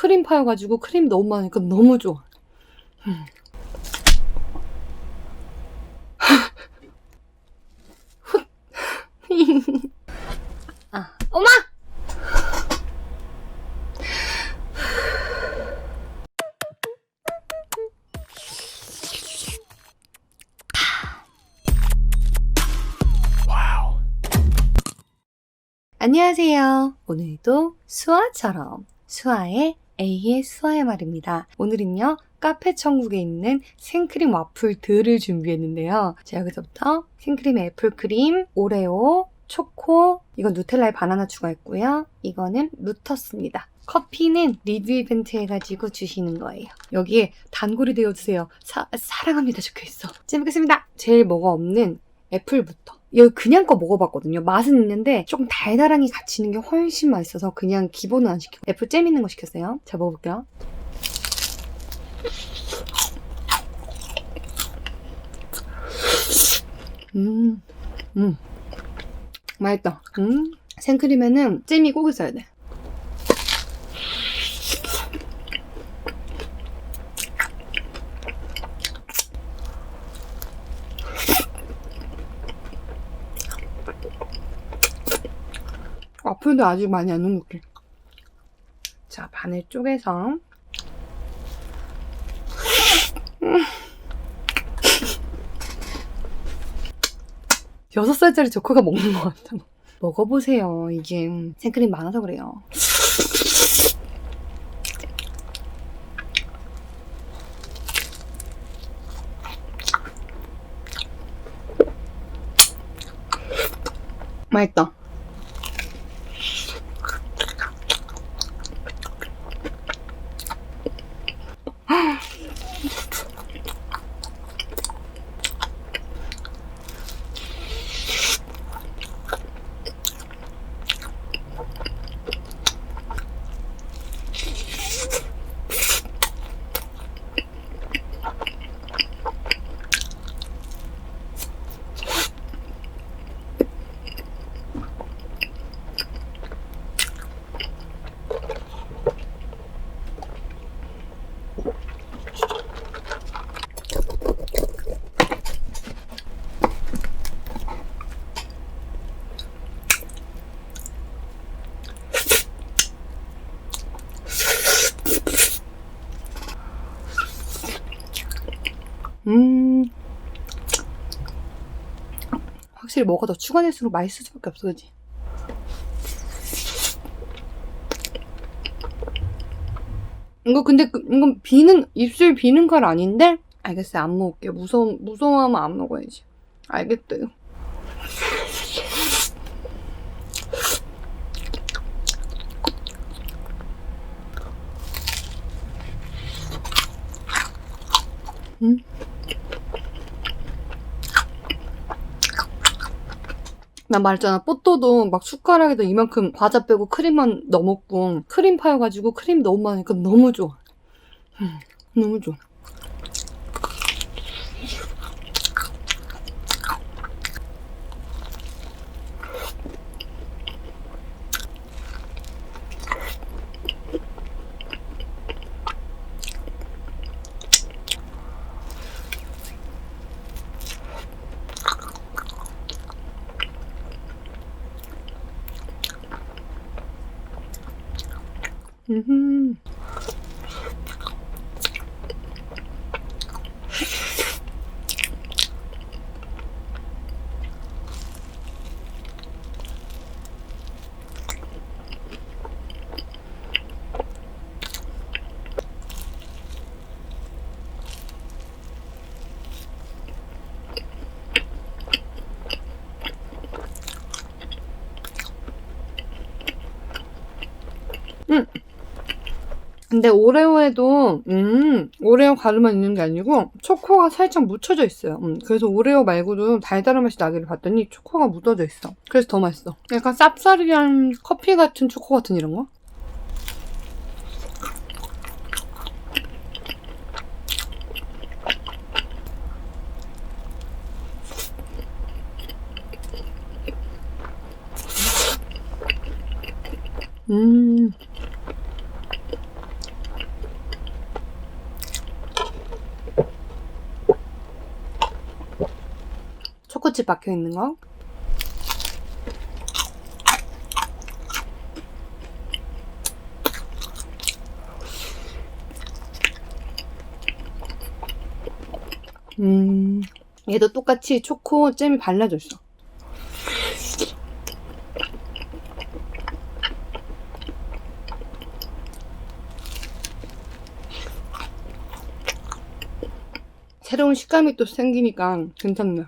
크림 파여가지고 크림 너무 많으니까 너무 좋아. 음. 훗. 아, 엄마! 안녕하세요. 오늘도 수아처럼 수아의 수아의 말입니다. 오늘은요, 카페 천국에 있는 생크림 와플들을 준비했는데요. 자, 여기서부터 생크림 애플크림, 오레오, 초코, 이건 누텔라에 바나나 추가했고요. 이거는 루터스입니다. 커피는 리뷰 이벤트 해가지고 주시는 거예요. 여기에 단골이 되어주세요. 사, 사랑합니다 적혀있어. 찌먹겠습니다. 제일 뭐가 없는 애플부터. 이거 그냥 거 먹어봤거든요. 맛은 있는데 조금 달달함이 같이 있는 게 훨씬 맛있어서 그냥 기본은 안 시키고 애플 잼 있는 거 시켰어요. 자 먹어볼게요. 음, 음, 맛있다. 음, 생크림에는 잼이 꼭 있어야 돼. 와플도 아직 많이 안 녹을게. 자, 반을 쪼개서. 음. 여섯 살짜리 조커가 먹는 것 같아. 먹어보세요. 이게 생크림 많아서 그래요. 맛있다. 확실히 뭐가 더 추가 될수록 맛있을 수밖에 없어, 그지? 이거 근데 그, 이건 비는 입술 비는 걸 아닌데? 알겠어요, 안 먹을게요. 무서워 무서워하면 안 먹어야지. 알겠대요. 음. 난 말했잖아. 뽀또도 막 숟가락에다 이만큼 과자 빼고 크림만 넣어 먹고 크림 파여가지고 크림 너무 많으니까 너무 좋아. 음, 너무 좋아. 음. 음. 근데 오레오에도 음 오레오 가루만 있는 게 아니고 초코가 살짝 묻혀져 있어요. 음, 그래서 오레오 말고도 달달한 맛이 나기를 봤더니 초코가 묻어져 있어. 그래서 더 맛있어. 약간 쌉싸리한 커피 같은 초코 같은 이런 거? 음. 초코칩 박혀 있는 거. 음, 얘도 똑같이 초코 잼이 발라져 있어. 새로운 식감이 또 생기니까 괜찮네.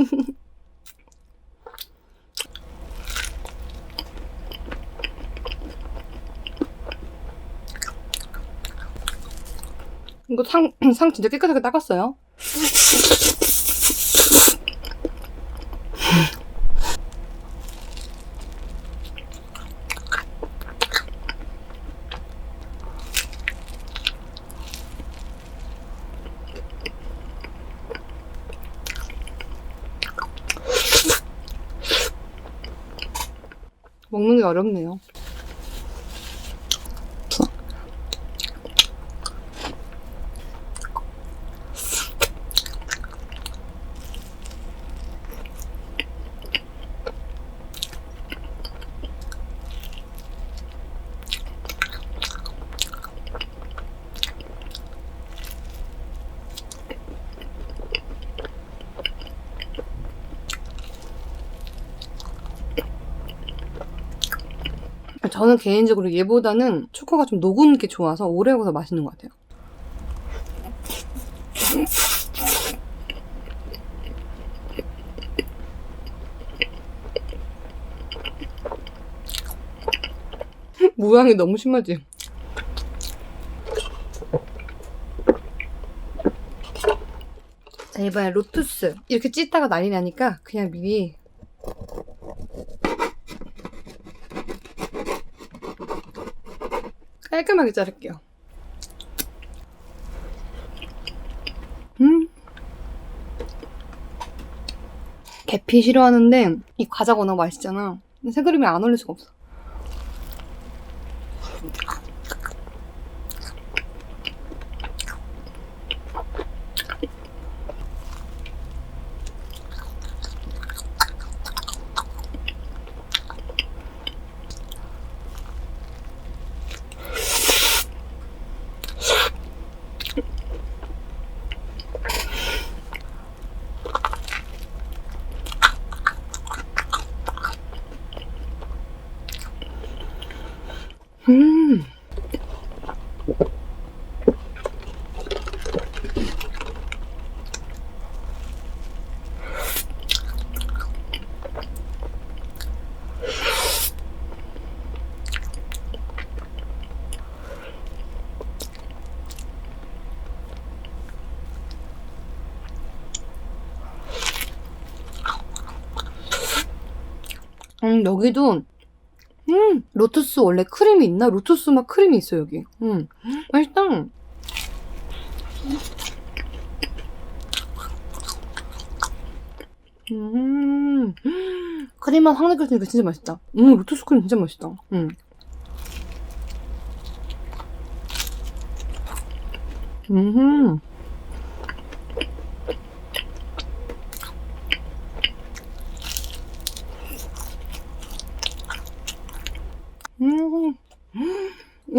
이거 상, 상 진짜 깨끗하게 닦았어요. 어렵네요. 저는 개인적으로 얘보다는 초코가 좀 녹은 게 좋아서 오레오가 더 맛있는 것 같아요. 모양이 너무 심하지? 자, 이번에 로투스. 이렇게 찢다가 난리 나니까 그냥 미리 깔끔하게 자를게요. 음. 계피 싫어하는데 이 과자가 워낙 맛있잖아. 생크림이 안 올릴 수가 없어. 음, 여기도 음, 로투스 원래 크림이 있나? 로투스 맛 크림이 있어, 여기. 음, 맛있다. 음, 크림 맛확 느껴지니까 진짜 맛있다. 음, 로투스 크림 진짜 맛있다. 음. 음. 음,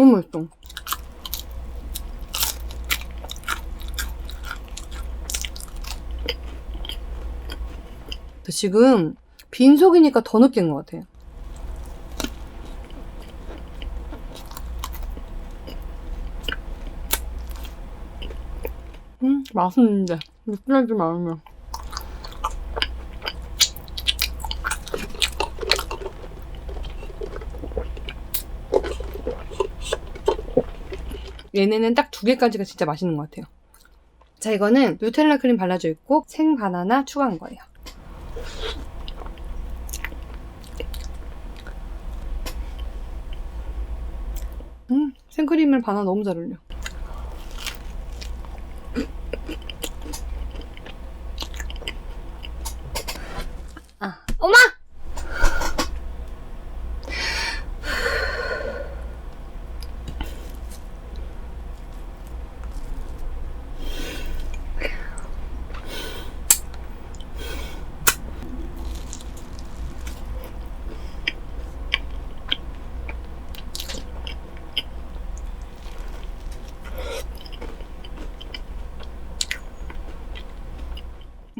너무 맛있어. 지금 빈속이니까 더 느낀 것 같아요. 음, 맛있는데. 느끼하지 말면. 얘네는 딱 두 개까지가 진짜 맛있는 것 같아요. 자, 이거는 누텔라 크림 발라져 있고 생 바나나 추가한 거예요. 음, 생크림을 바나 너무 잘 어울려. 아, 엄마!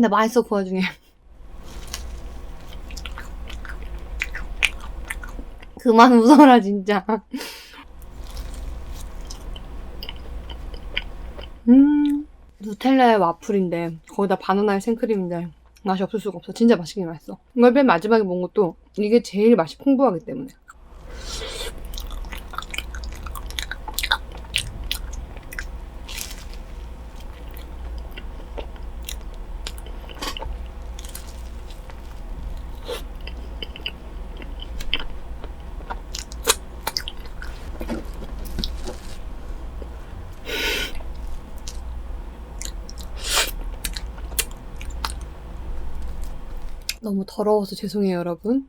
근데 맛있어 그 와중에. 그만 웃어라 진짜. 음 누텔라의 와플인데 거기다 바나나의 생크림인데 맛이 없을 수가 없어. 진짜 맛있긴 맛있어. 이걸 맨 마지막에 먹은 것도 이게 제일 맛이 풍부하기 때문에. 너무 더러워서 죄송해요 여러분.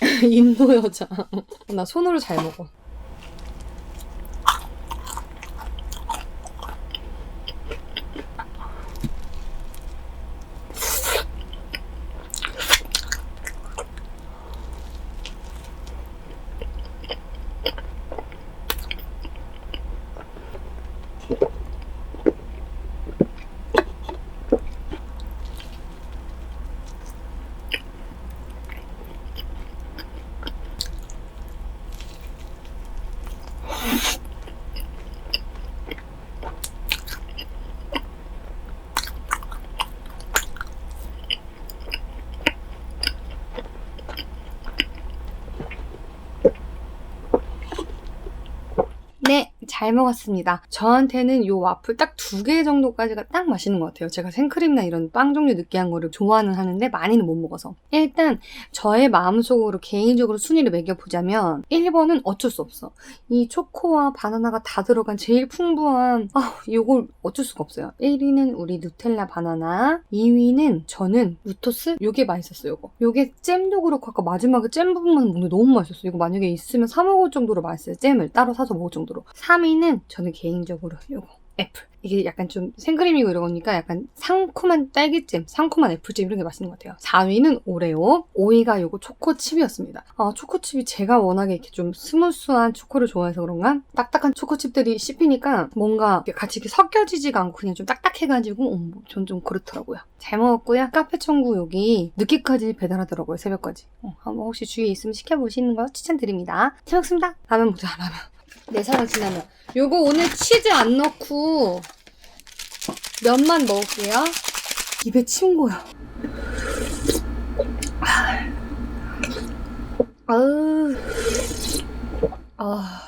인도 여자. 나 손으로 잘 먹어. 네, 잘 먹었습니다. 저한테는 이 와플 딱 두 개 정도까지가 딱 맛있는 것 같아요. 제가 생크림이나 이런 빵 종류 느끼한 거를 좋아는 하는데 많이는 못 먹어서. 일단 저의 마음속으로 개인적으로 순위를 매겨보자면 1번은 어쩔 수 없어. 이 초코와 바나나가 다 들어간 제일 풍부한 아, 이걸 어쩔 수가 없어요. 1위는 우리 누텔라 바나나, 2위는 저는 루토스 요게 맛있었어요. 요거. 요게 잼도 그렇고 아까 마지막에 잼 부분만 먹는데 너무 맛있었어요. 이거 만약에 있으면 사 먹을 정도로 맛있어요. 잼을 따로 사서 먹을 정도로. 3위는 저는 개인적으로 요거. 애플. 이게 약간 좀 생크림이고 이러니까 약간 상큼한 딸기잼, 상큼한 애플잼 이런 게 맛있는 것 같아요. 4위는 오레오, 5위가 요거 초코칩이었습니다. 아, 초코칩이 제가 워낙에 이렇게 좀 스무스한 초코를 좋아해서 그런가? 딱딱한 초코칩들이 씹히니까 뭔가 같이 이렇게 섞여지지가 않고 그냥 좀 딱딱해가지고 음, 전좀 그렇더라고요. 잘 먹었고요. 카페 천국 여기 늦게까지 배달하더라고요. 새벽까지. 어, 한번 혹시 주위에 있으면 시켜보시는 거 추천드립니다. 잘 먹습니다. 라면 먹자, 라면. 네 진라면. 요거 오늘 치즈 안 넣고 면만 먹을게요. 입에 침 고여. 아우. 아. 아,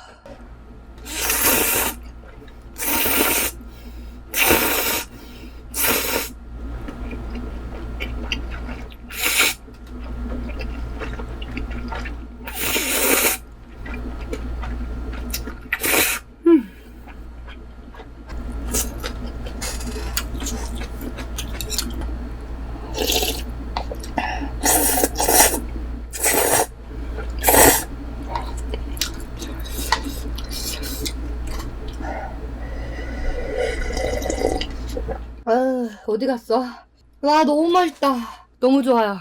어디 갔어? 와, 너무 맛있다. 너무 좋아요.